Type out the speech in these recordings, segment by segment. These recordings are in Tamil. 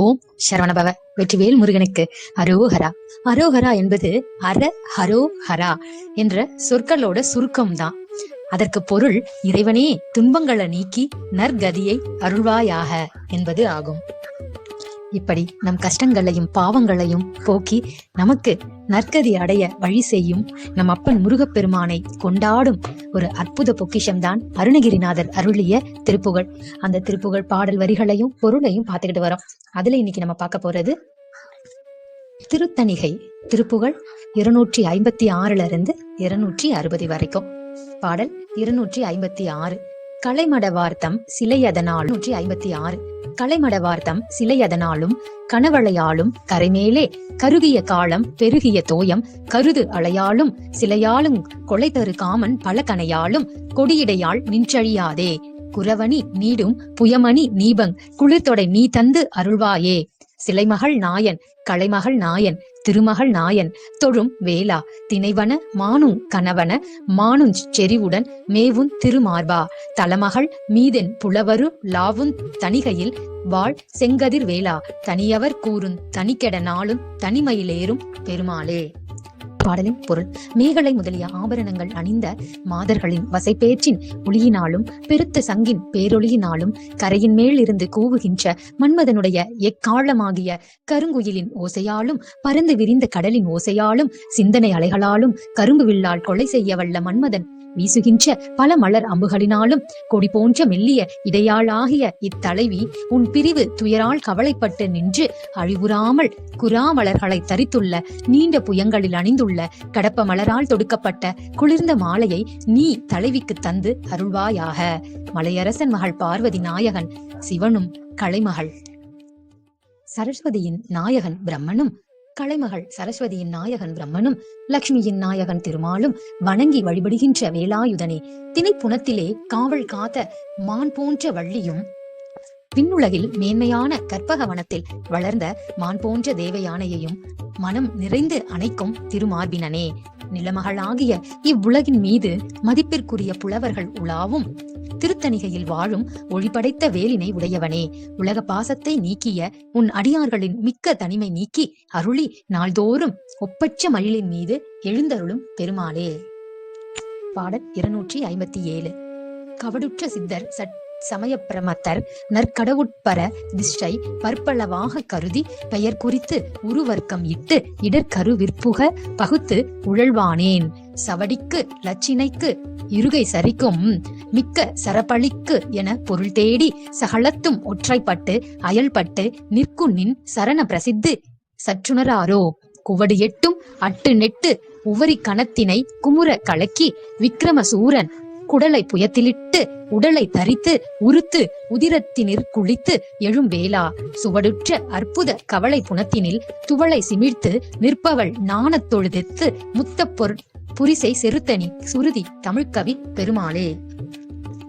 ஓம் சரவணபவ வெற்றிவேல் முருகனுக்கு அரோஹரா. அரோஹரா என்பது அர ஹரோ ஹரா என்ற சொற்களோட சுருக்கம்தான். அதற்கு பொருள் இறைவனே துன்பங்களை நீக்கி நற்கதியை அருள்வாயாக என்பது ஆகும். இப்படி நம் கஷ்டங்களையும் பாவங்களையும் போக்கி நமக்கு நற்கதி அடைய வழி செய்யும் நம் அப்பன் முருகப்பெருமானை கொண்டாடும் ஒரு அற்புத பொக்கிஷம்தான் அருணகிரிநாதர் அருளிய திருப்புகழ். அந்த திருப்புகழ் பாடல் வரிகளையும் பொருளையும் பார்த்துக்கிட்டு வரோம். அதுல இன்னைக்கு நம்ம பார்க்க போறது திருத்தணிகை திருப்புகழ் இருநூற்றி ஐம்பத்தி ஆறுல இருந்து இருநூற்றி அறுபது வரைக்கும். பாடல் இருநூற்றி ஐம்பத்தி ஆறு. கலைமடவார்த்தம் சிலையதனால் நூற்றி ஐம்பத்தி ஆறு. கலைமடவார்த்தம் சிலையதனாலும் கணவளையாலும் கரைமேலே கருகிய காலம் பெருகிய தோயம் கருது அலையாலும் சிலையாலும் கொலை தரு காமன் பல கனையாலும் கொடியிடையால் நின்றழியாதே. குரவணி நீடும் புயமணி நீபங் குளிர்தொடை நீ தந்து அருள்வாயே. சிலைமகள் நாயன் கலைமகள் நாயன் திருமகள் நாயன் தொழும் வேளா திணைவன மானும் கணவன மானுஞ் செறிவுடன் மேவும் திருமார்பா தலமகள் மீதென் புலவரு லாவுந் தணிகையில் வாழ் செங்கதிர் வேளா தனியவர் கூறும் தனிக்கெட நாளும் தனிமையிலேறும் பெருமாளே. பாடலின் பொருள். மேகலை முதலிய ஆபரணங்கள் அணிந்த மாதர்களின் வசைப்பேற்றின் ஒளியினாலும் பெருத்த சங்கின் பேரொளியினாலும் கரையின் மேல் இருந்து கூவுகின்ற மன்மதனுடைய எக்காலமாகிய கருங்குயிலின் ஓசையாலும் பறந்து விரிந்த கடலின் ஓசையாலும் சிந்தனை அலைகளாலும் கரும்பு வில்லால் கொலை செய்ய வல்ல மன்மதன் வீசுகின்ற பல மலர் அம்புகளினாலும் கொடி போன்ற மெல்லிய இடையாளாகிய இத்தலைவி உன் பிரிவு துயரால் கவலைப்பட்டு நின்று அழிவுறாமல் குறாமலர்களை தரித்துள்ள நீண்ட புயங்களில் அணிந்துள்ள கடப்ப மலரால் தொடுக்கப்பட்ட குளிர்ந்த மாலையை நீ தலைவிக்கு தந்து அருள்வாயாக. மலையரசன் மகள் பார்வதி நாயகன் சிவனும் கலைமகள். சரஸ்வதியின் நாயகன் பிரம்மனும் கலைமகள் சரஸ்வதியின் நாயகன் பிரம்மனும் லக்ஷ்மியின் நாயகன் திருமாலும் வணங்கி வழிபடுகின்ற வேலாயுதனே. திணைப்புணத்திலே காவல் காத்த மான் போன்ற வள்ளியும் விண்ணுலகில் மேன்மையான கற்பக வனத்தில் வளர்ந்த மான் போன்ற தேவயானையையும் மனம் நிறைந்து அணைக்கும் திருமார்பினனே. நிலமகளாகிய இவ்வுலகின் மீது மதிப்பிற்குரிய புலவர்கள் உலாவும் திருத்தணிகையில் வாழும் ஒளிபடைத்த வேலினை உடையவனே. உலக பாசத்தை நீக்கிய உன் அடியார்களின் மிக்க தனிமை நீக்கி அருளி நாள்தோறும் ஒப்பற்ற மயிலின் மீது எழுந்தருளும் பெருமாளே. பாடல் இருநூற்றி ஐம்பத்தி ஏழு. கவடுற்ற சித்தர் சட் சமயப்பிரமத்தர் நற்கடவுட்பர திஷ்டை பற்பளவாக கருதி பெயர் குறித்து உருவர்க்கம் இட்டு இடர்கரு விற்புக பகுத்து உழல்வானேன். சவடிக்கு லட்சினைக்கு இருகை சரிக்கும் மிக்க சரபளிக்கு என பொருள் தேடி சகலத்தும் ஒற்றைப்பட்டு அயல்பட்டு நிற்கும் நின் சரண பிரசித்து சற்றுணராரோ. குவடு எட்டும் அட்டு நெட்டு உவரி கணத்தினை குமுற கலக்கி விக்ரமசூரன் குடலை புயத்திலிட்டு உடலை தரித்து உருத்து உதிரத்தினிற் குளித்து எழும் வேளா. சுவடுற்ற அற்புத கவலை புனத்தினில் துவளை சிமிழ்த்து நிற்பவள் நாணத் தொழுதெத்து புரிசை செருத்தனி சுருதி தமிழ்கவி பெருமாளே.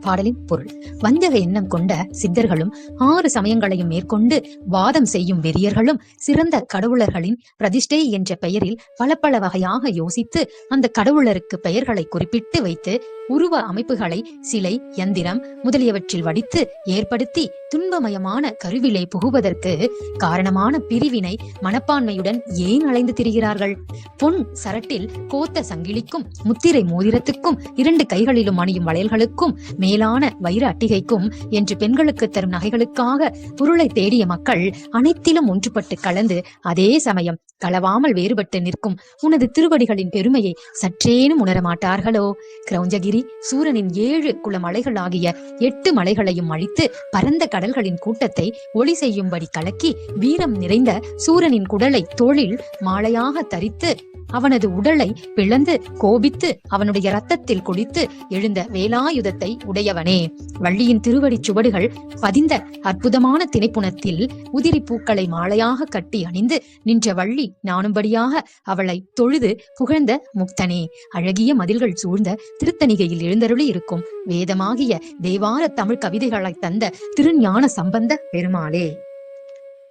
பாடலின் பொருள். வஞ்சக எண்ணம் கொண்ட சித்தர்களும் ஆறு சமயங்களையும் மேற்கொண்டு வாதம் செய்யும் வெறியர்களும் சிறந்த கடவுளர்களின் பிரதிஷ்டை என்ற பெயரில் பல பல வகையாக யோசித்து அந்த கடவுளருக்கு பெயர்களை குறிப்பிட்டு வைத்து உருவ அமைப்புகளை சிலை யந்திரம் முதலியவற்றில் வடித்து ஏற்படுத்தி துன்பமயமான கருவிலை புகுவதற்கு காரணமான பிரிவினை மனப்பான்மையுடன் ஏன் அலைந்து திரிகிறார்கள்? பொன் சரட்டில் கோத்த சங்கிலிக்கும் முத்திரை மோதிரத்துக்கும் இரண்டு கைகளிலும் அணியும் வளையல்களுக்கும் மேலான வைர அட்டிகைக்கும் என்று பெண்களுக்கு தரும் நகைகளுக்காக பொருளை தேடிய மக்கள் அனைத்திலும் ஒன்றுபட்டு கலந்து அதே சமயம் களவாமல் வேறுபட்டு நிற்கும் உனது திருவடிகளின் பெருமையை சற்றேனும் உணரமாட்டார்களோ? கிரௌஞ்சகிரி சூரனின் ஏழு குல மலைகளாகிய எட்டு மலைகளையும் அழித்து பரந்த கடல்களின் கூட்டத்தை ஒளி செய்யும்படி கலக்கி வீரம் நிறைந்த சூரனின் குடலை தோளில் மாலையாக தரித்து அவனது உடலை பிளந்து கோபித்து அவனுடைய ரத்தத்தில் குளித்து எழுந்த வேலாயுதத்தை உடையவனே. வள்ளியின் திருவடிச் சுவடுகள் பதிந்த அற்புதமான திணைப்புணத்தில் உதிரி பூக்களை மாலையாக கட்டி அணிந்து நின்ற வள்ளி நாணும்படியாக அவளை தொழுது புகழ்ந்த முக்தனே. அழகிய மதில்கள் சூழ்ந்த திருத்தணிகையில் எழுந்தருளி இருக்கும் வேதமாகிய தேவார தமிழ் கவிதைகளை தந்த திருஞான சம்பந்த பெருமாளே.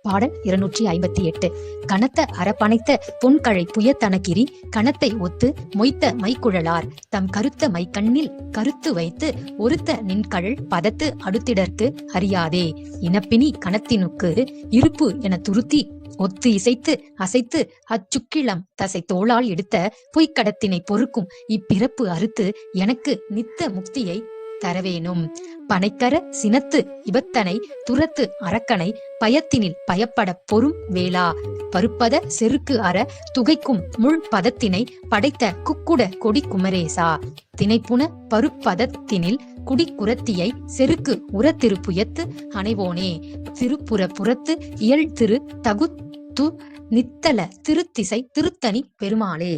பாடல் இருநூற்றி ஐம்பத்தி எட்டு. கனத்த அரப்பனைத்த பொன்கழை புயத்தனகிரி கணத்தை ஒத்து மொய்த்த மைக்குழலார். தம் கருத்த மைக்கண்ணில் கருத்து வைத்து ஒருத்த நின்கழல் பதத்து அடுத்திடற்கு அறியாதே. இனப்பினி கணத்தினுக்கு இருப்பு என துருத்தி ஒத்து இசைத்து அசைத்து அச்சுக்கிளம் தசை தோளால் எடுத்த பொய்க்கடத்தினை பொறுக்கும் இப்பிறப்பு அறுத்து எனக்கு நித்த முக்தியை தரவேணும். பனைக்கர சினத்து இபத்தனை துரத்து அரக்கனை பயத்தினில் பயப்பட பொறும் வேளா. பருப்பத செருக்கு அற துகைக்கும் முள் பதத்தினை படைத்த குக்குட கொடி குமரேசா. தினைப்புன பருப்பதத்தினில் குடி குரத்தியை செருக்கு உரத்திருப்புயத்து அணைவோனே. திருப்புற புறத்து இயல் திரு தகுத்து நித்தல திருத்திசை திருத்தணி பெருமாளே.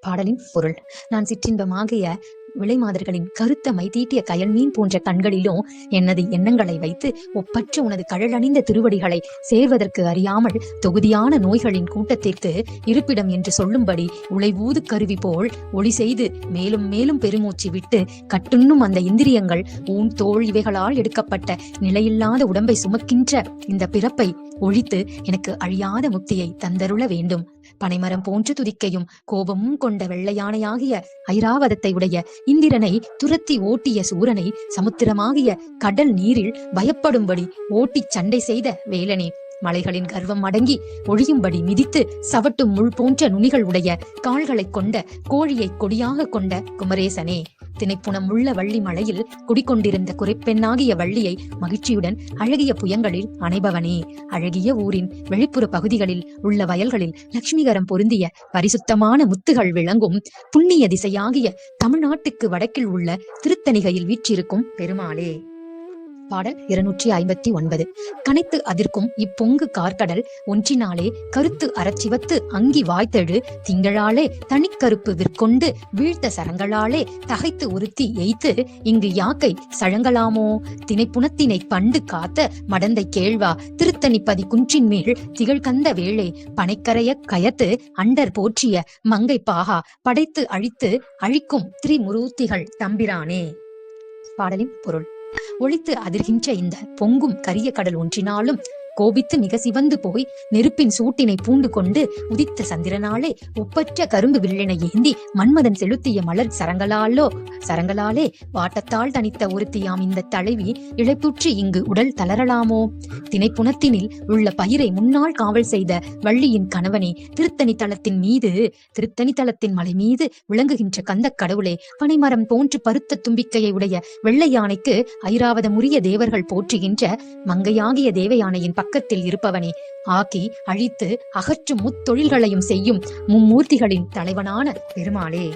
பாடலின் பொருள் நான் சிற்றின்பமாகிய விளைமாதர்களின் கருத்த மைதீட்டிய கயல் மீன் போன்ற கண்களிலும் எனது எண்ணங்களை வைத்து ஒப்பற்ற உனது கழலணிந்த திருவடிகளை சேர்வதற்கு அறியாமல் தொகுதியான நோய்களின் கூட்டத்திற்கு இருப்பிடம் என்று சொல்லும்படி உழைவூது கருவி போல் ஒளி செய்து மேலும் மேலும் பெருமூச்சு விட்டு கட்டுண்ணும் அந்த இந்திரியங்கள் ஊன் தோல் இவைகளால் எடுக்கப்பட்ட நிலையில்லாத உடம்பை சுமக்கின்ற இந்த பிறப்பை ஒழித்து எனக்கு அழியாத முக்தியை தந்தருள வேண்டும். பனைமரம் போன்று துதிக்கையும் கோபமும் கொண்ட வெள்ளையானையாகிய ஐராவதத்தை உடைய இந்திரனை துரத்தி ஓட்டிய சூரனை சமுத்திரமாகிய கடல் நீரில் பயப்படும்படி ஓட்டிச் சண்டை செய்த வேலனே. மலைகளின் கர்வம் அடங்கி ஒழியும்படி மிதித்து சவட்டும் முள் போன்ற நுனிகள் உடைய கால்களைக் கொண்ட கோழியை கொடியாக கொண்ட குமரேசனே திணைப்புணம் உள்ள வள்ளி மலையில் குடிக்கொண்டிருந்த குறைப்பெண்ணாகிய வள்ளியை மகிழ்ச்சியுடன் அழகிய புயங்களில் அணைபவனே. அழகிய ஊரின் வெளிப்புற பகுதிகளில் உள்ள வயல்களில் லட்சுமிகரம் பொருந்திய பரிசுத்தமான முத்துகள் விளங்கும் புண்ணிய திசையாகிய தமிழ்நாட்டுக்கு வடக்கில் உள்ள திருத்தணிகையில் வீற்றிருக்கும் பெருமாளே. பாடல் இருநூற்றி ஐம்பத்தி ஒன்பது. கனைத்து அதிர்க்கும் இப்பொங்கு கார்கடல் ஒன்றினாலே கருத்து அறச்சிவத்து அங்கி வாய்த்தெழு. திங்களாலே தனிக்கருப்பு விற்கொண்டு வீழ்த்த சரங்களாலே தகைத்து உறுத்தி எய்த்து. இங்கு யாக்கை சழங்கலாமோ? திணைப்புணத்தினை பண்டு காத்த மடந்தை கேழ்வா திருத்தணிப்பதி குன்றின் மேல் திகழ்கந்த வேளை பனைக்கரைய கயத்து அண்டர் போற்றிய மங்கை பாகா. படைத்து அழித்து அழிக்கும் திரிமுருத்திகள் தம்பிரானே. பாடலின் பொருள். ஒழித்து அதிர்கின்ற இந்த பொங்கும் கரிய கடல் ஒன்றினாலும் கோபித்து மிக சிவந்து போய் நெருப்பின் சூட்டினை பூண்டு கொண்டு உதித்த சந்திரனாலே ஒப்பற்ற கரும்பு வில்லினை ஏந்தி மன்மதன் செலுத்திய மலர் சரங்களாலோ சரங்களாலே வாட்டத்தால் தனித்த ஒருத்தியாம் இந்த தலைவி இழைப்புற்று இங்கு உடல் தளரலாமோ? திணைப்புணத்தினில் உள்ள பயிரை முன்னால் காவல் செய்த வள்ளியின் கணவனே திருத்தணி தளத்தின் மீது திருத்தணி தளத்தின் மலை மீது விளங்குகின்ற கந்தக் கடவுளே பனைமரம் போன்று பருத்த தும்பிக்கையை உடைய வெள்ளை யானைக்கு ஐராவதமுரிய தேவர்கள் போற்றுகின்ற மங்கையாகிய தேவயானையின் பக்கத்தில் இருப்பவனே. ஆக்கி அழித்து அகற்றும் முத்தொழில்களையும் செய்யும் மும்மூர்த்திகளின் தலைவனான பெருமாளே.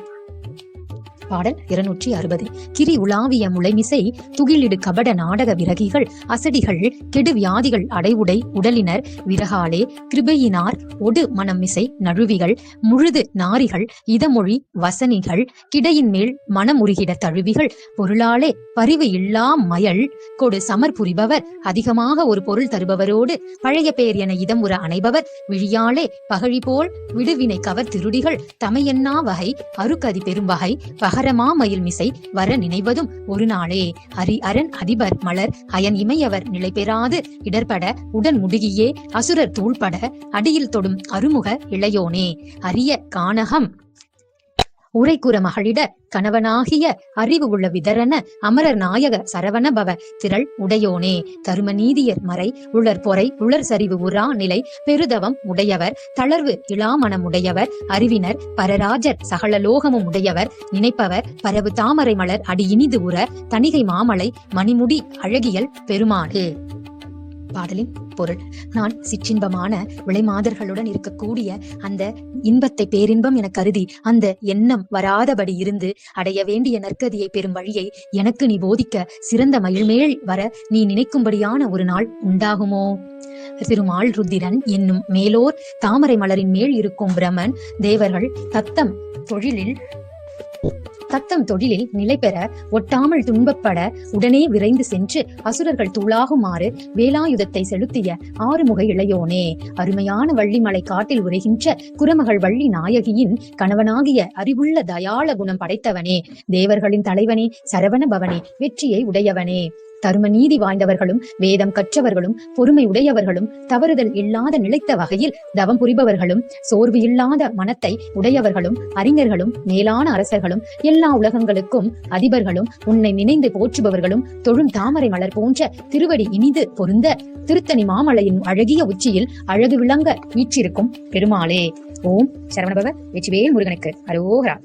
பாடல் இருநூற்றி அறுபது. கிரி உலாவிய முளைமிசை துகிலிடு கபட நாடக விரகிகள் அசடிகள் கெடு வியாதிகள் அடைவுடை உடலினர் விரகாலே கிருபையினார் ஒடு மனமிசை நழுவிகள் முழுது நாரிகள் இதமொழி வசனிகள் கிடையின் மேல் மனமுருகிட தழுவிகள் பொருளாலே பரிவு இல்லா மயல் கொடு சமர் புரிபவர் அதிகமாக ஒரு பொருள் தருபவரோடு பழைய பேர் என இதமுற அணைபவர் விழியாலே பகழி போல் விடுவினை கவர் திருடிகள் தமையன்னா வகை அருக்கதி பெரும் வகை பகரமா மயில் மிசை வர நினைவதும் ஒரு நாளே. அரி அரண் அதிபர் மலர் அயன் இமையவர் நிலை பெறாது. இடர்பட உடன் முடுகியே அசுரர் தூள்பட அடியில் தொடும் அருமுக இளையோனே. அரிய கானகம். உரைக்குற மகளிட கணவனாகிய அறிவு உள்ள விதரன அமரர் நாயக சரவண பவ திரள் உடையோனே. தரும நீதியர் மறை உளர் பொறை உளர் சரிவு உரா நிலை பெருதவம் உடையவர் தளர்வு இளாமணம் உடையவர் அறிவினர் பரராஜர் சகல லோகமும் உடையவர் நினைப்பவர் பரவு தாமரை மலர் அடி இனிது உற தணிகை மாமலை மணிமுடி அழகியல் பெருமானே. பாடலின் பொருள். நான் சிற்றின்பமான விளைமாதர்களுடன் இருக்கக்கூடிய அந்த இன்பத்தை பேரின்பம் என கருதி அந்த எண்ணம் வராதபடி இருந்து அடைய வேண்டிய நற்கதியை பெறும் வழியை எனக்கு நீ போதிக்க சிறந்த மயில்மேல் வர நீ நினைக்கும்படியான ஒரு நாள் உண்டாகுமோ? திருமால் ருத்திரன் என்னும் மேலோர் தாமரை மலரின் மேல் இருக்கும் பிரமன் தேவர்கள் தத்தம் தொழிலில் தத்தம் தொழிலில் நிலை பெற ஒட்டாமல் துன்பப்பட உடனே விரைந்து சென்று அசுரர்கள் தூளாகுமாறு வேலாயுதத்தை செலுத்திய ஆறுமுக இளையோனே அருமையான வள்ளிமலை காட்டில் உரைகின்ற குரமகள் வள்ளி நாயகியின் கணவனாகிய அறிவுள்ள தயாள குணம் படைத்தவனே தேவர்களின் தலைவனே சரவண பவனே வெற்றியை உடையவனே. தரும நீதி வாய்ந்தவர்களும் வேதம் கற்றவர்களும் பொறுமை உடையவர்களும் தவறுதல் இல்லாத நிலைத்த வகையில் தவம் புரிபவர்களும் சோர்வு இல்லாத மனத்தை உடையவர்களும் அறிஞர்களும் மேலான அரசர்களும் எல்லா உலகங்களுக்கும் அதிபர்களும் உன்னை நினைந்து போற்றுபவர்களும் தொழும் தாமரை மலர் போன்ற திருவடி இனிது பொருந்த திருத்தணி மாமலையின் அழகிய உச்சியில் அழகு விளங்க வீற்றிருக்கும் பெருமாளே. ஓம் சரவணபவ வெற்றிவேல் முருகனுக்கு. அரோகரா